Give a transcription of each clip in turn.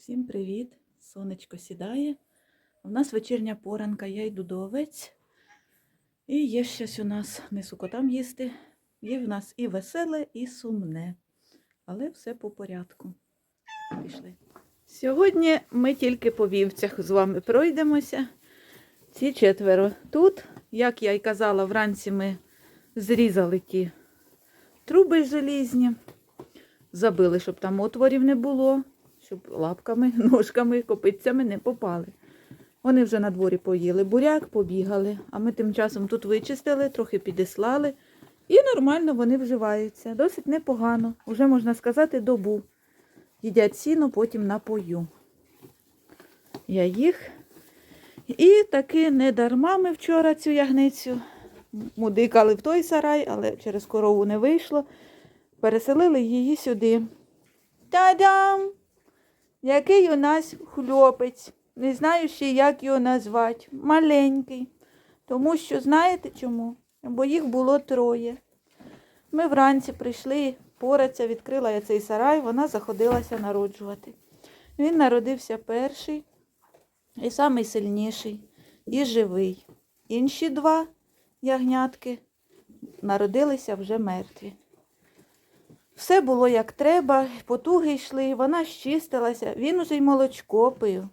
Всім привіт! Сонечко сідає. У нас вечірня поранка, я йду до овець. І є щось у нас несу котам їсти. Є в нас і веселе, і сумне. Але все по порядку. Пішли. Сьогодні ми тільки по вівцях з вами пройдемося. Ці четверо тут, як я й казала, вранці ми зрізали ті труби желізні, забили, щоб там отворів не було, щоб лапками, ножками, копитцями не попали. Вони вже на дворі поїли буряк, побігали, а ми тим часом тут вичистили, трохи підіслали. І нормально вони вживаються. Досить непогано. Уже можна сказати, добу. Їдять сіно, потім напою. Я їх. І таки не дарма ми вчора цю ягницю мудикали в той сарай, але через корову не вийшло. Переселили її сюди. Та-дам! Який у нас хлопець. Не знаю ще, як його назвати. Маленький. Тому що знаєте чому? Бо їх було троє. Ми вранці прийшли, пораться, відкрила я цей сарай, вона заходилася народжувати. Він народився перший і самий сильніший, і живий. Інші два ягнятки народилися вже мертві. Все було як треба, потуги йшли, вона щистилася, він уже й молочко пив.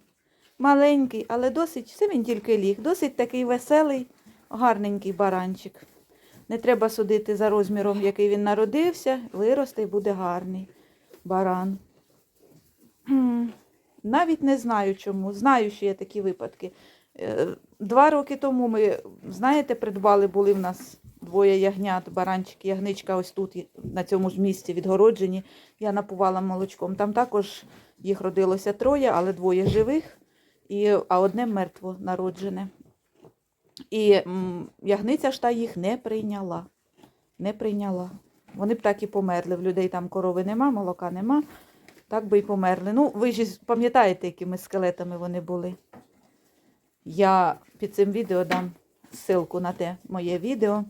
Маленький, але досить, це він тільки ліг, досить такий веселий, гарненький баранчик. Не треба судити за розміром, який він народився, виросте і буде гарний баран. Навіть не знаю чому. Знаю, що є такі випадки. Е, Два роки тому ми, знаєте, придбали були в нас двоє ягнят, баранчик, ягничка ось тут, на цьому ж місці відгороджені. Я напувала молочком. Там також їх родилося троє, але двоє живих, і, а одне мертво народжене. І ягниця ж та їх не прийняла. Не прийняла. Вони б так і померли. В людей там корови нема, молока нема. Так би і померли. Ну, ви ж пам'ятаєте, якими скелетами вони були. Я під цим відео дам ссылку на те моє відео.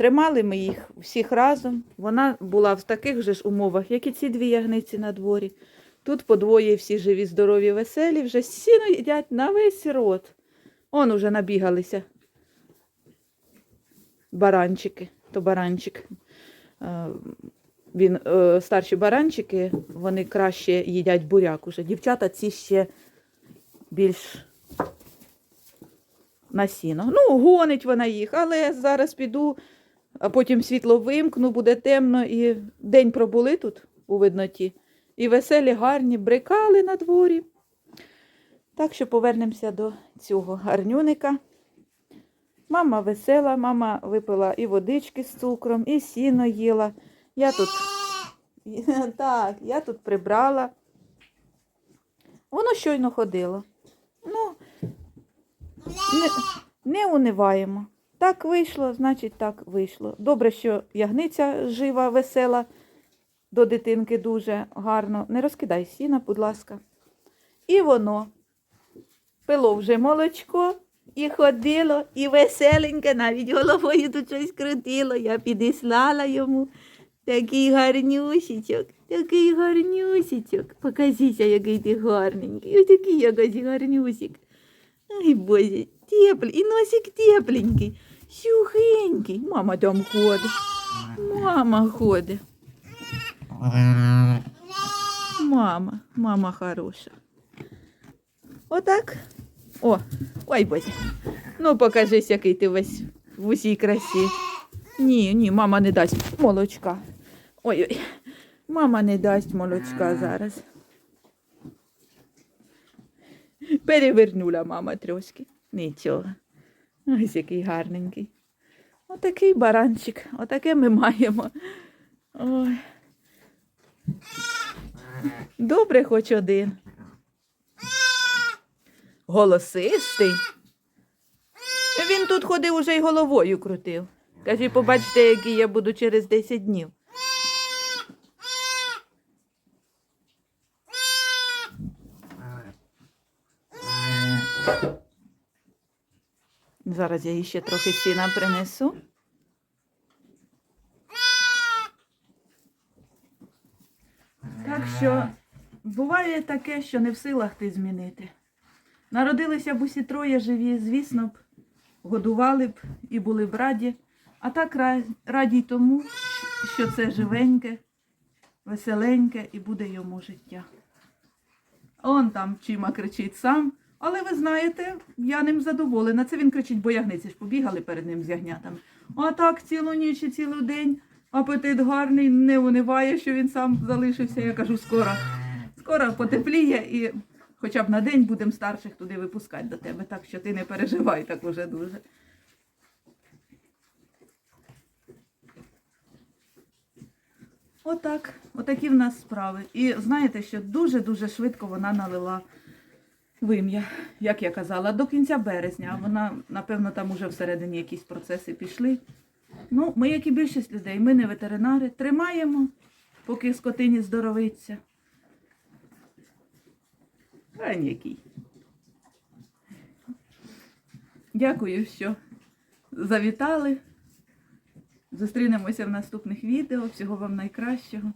Тримали ми їх всіх разом. Вона була в таких же ж умовах, як і ці дві ягниці на дворі. Тут по двоє всі живі, здорові, веселі, вже сіно їдять на весь рот. Он уже набігалися. Баранчики, то баранчик. Е, Він, е, старші баранчики, вони краще їдять буряк уже. Дівчата ці ще більш на сіно. Ну, гонить вона їх, але зараз піду, а потім світло вимкну, буде темно і день пробули тут у видноті. І веселі, гарні, брикали на дворі. Так що повернемося до цього гарнюника. Мама весела, мама випила і водички з цукром, і сіно їла. Я тут, так, я тут прибрала. Воно щойно ходило. Ну, не, не униваємо. Так вийшло, значить так вийшло. Добре, що ягниця жива, весела, до дитинки дуже гарно. Не розкидай сіна, будь ласка. І воно пило вже молочко, і ходило, і веселеньке, навіть головою тут щось крутило. Я підіслала йому. Такий гарнюсічок, такий гарнюсічок. Покажися, який ти гарненький. Ось такий якийсь гарнюсик. Ай, Боже, теплий, і носик тепленький, сухенький. Мама там ходить. Мама ходить. Мама, мама хороша. Отак. О, ой, Боже. Ну, покажись, який ти весь в усій красі. Ні, ні, мама не дасть молочка. Ой-ой, мама не дасть молочка зараз. Перевернула мама трошки. Нічого. Ось який гарненький. Отакий баранчик. Отаке ми маємо. Ой. Добре хоч один. Голосистий. Він тут ходив уже й головою крутив. Каже, побачите, який я буду через 10 днів. Зараз я їй ще трохи сіна принесу. Так що буває таке, що не в силах ти змінити. Народилися б усі троє живі, звісно б, годували б і були б раді. А так раді й тому, що це живеньке, веселеньке і буде йому життя. Он там Чима кричить сам. Але ви знаєте, я ним задоволена. Це він кричить, бо ягниці ж побігали перед ним з ягнятами. А так цілу ніч і цілий день апетит гарний, не униває, що він сам залишився. Я кажу, скоро, скоро потепліє і хоча б на день будемо старших туди випускати до тебе, так що ти не переживай так уже дуже. Отак, отакі в нас справи. І знаєте, що дуже-дуже швидко вона налила вим'я, як я казала, до кінця березня. Вона, напевно, там уже всередині якісь процеси пішли. Ну, ми, як і більшість людей, ми не ветеринари, тримаємо, поки скотині здоровиться. А який. Дякую, що завітали. Зустрінемося в наступних відео. Всього вам найкращого.